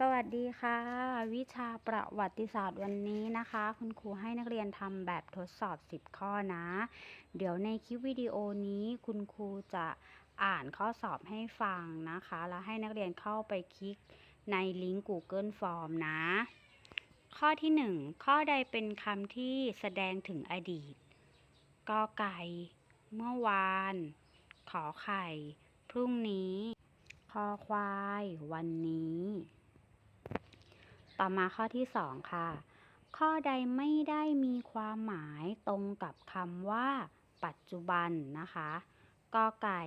สวัสดีค่ะ วิชาประวัติศาสตร์วันนี้นะคะ คุณครูให้นักเรียนทำแบบทดสอบ 10 ข้อนะ เดี๋ยวในคลิปวิดีโอนี้คุณครูจะอ่านข้อสอบให้ฟังนะคะ แล้วให้นักเรียนเข้าไปคลิกในลิงก์ Google Form นะ ข้อที่ 1 ข้อใดเป็นคำที่แสดงถึงอดีตกอไก่ เมื่อวาน ขอไข่ พรุ่งนี้ คอควาย วันนี้ ต่อมาข้อที่สองค่ะ ข้อใดไม่ได้มีความหมายตรงกับคำว่า ปัจจุบันนะคะกอไก่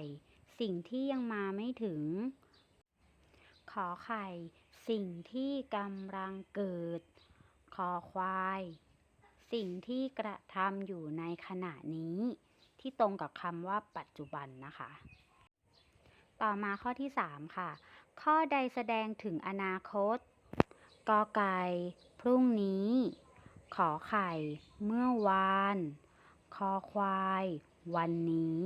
สิ่งที่ยังมาไม่ถึง ขอไข่ สิ่งที่กำลังเกิด คอควาย สิ่งที่กระทำอยู่ในขณะนี้ ที่ตรงกับคำว่าปัจจุบันนะคะ ต่อมาข้อที่ 3 ค่ะ ข้อใดแสดงถึงอนาคต กอไก่ พรุ่งนี้ ขอไข่ เมื่อวาน คอควาย วันนี้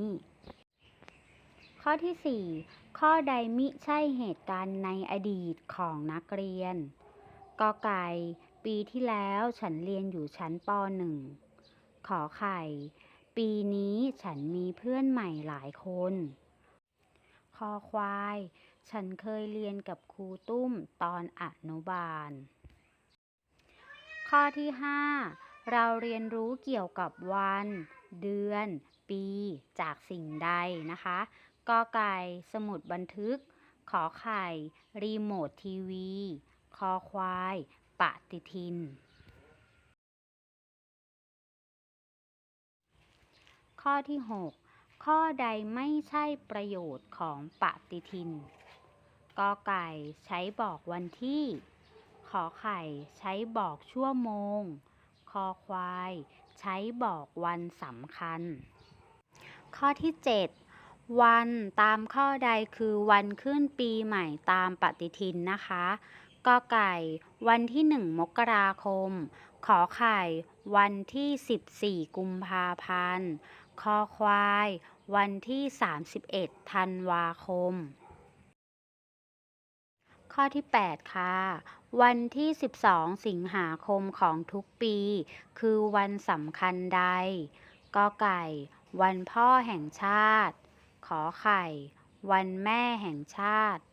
ข้อที่ 4 ข้อใดมิใช่เหตุการณ์ในอดีตของนักเรียน กอไก่ ปีที่แล้วฉันเรียนอยู่ชั้นป .1 ขอไข่ ปีนี้ฉันมีเพื่อนใหม่หลายคน คอควาย ฉันเคยเรียนกับครูตุ้มตอนอนุบาล ข้อที่ 5 เราเรียนรู้เกี่ยวกับวัน เดือน ปีจากสิ่งใดนะคะกอไก่สมุดบันทึก ขอไข่ รีโมททีวี คอควาย ปฏิทิน ข้อที่ 6 ข้อใดไม่ใช่ประโยชน์ของปฏิทิน กอไก่ใช้บอกวันที่ ขอไข่ใช้บอกชั่วโมง คอควายใช้บอกวันสำคัญ ข้อที่ 7 วันตามข้อใดคือวันขึ้นปีใหม่ตามปฏิทินนะคะกอไก่ วันที่ 1 มกราคม ขอไข่ วันที่ 14 กุมภาพันธ์ คอควาย วันที่ 31 ธันวาคม ข้อที่ 8 ค่ะ วันที่ 12 สิงหาคมของทุกปี คือวันสำคัญใดกอไก่ วันพ่อแห่งชาติ ขอไข่ วันแม่แห่งชาติ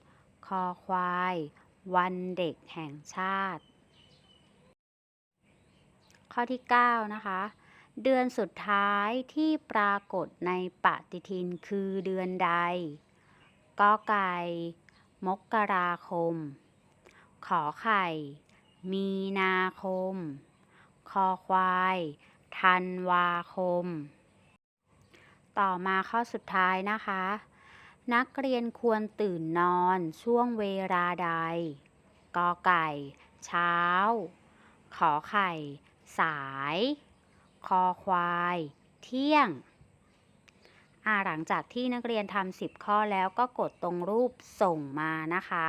คอควาย วันเด็กแห่งชาติ ข้อที่ 9 นะคะ เดือนสุดท้ายที่ปรากฏในปฏิทินคือเดือนใดกอไก่ มกราคม ขอไข่ มีนาคม คอควาย ธันวาคม ต่อมาข้อสุดท้ายนะคะ นักเรียนควรตื่นนอนช่วงเวลาใด กอไก่ เช้า ขอไข่ สาย คอควาย เที่ยง หลังจากที่นักเรียนทำ10 ข้อแล้วก็กดตรงรูปส่งมานะคะ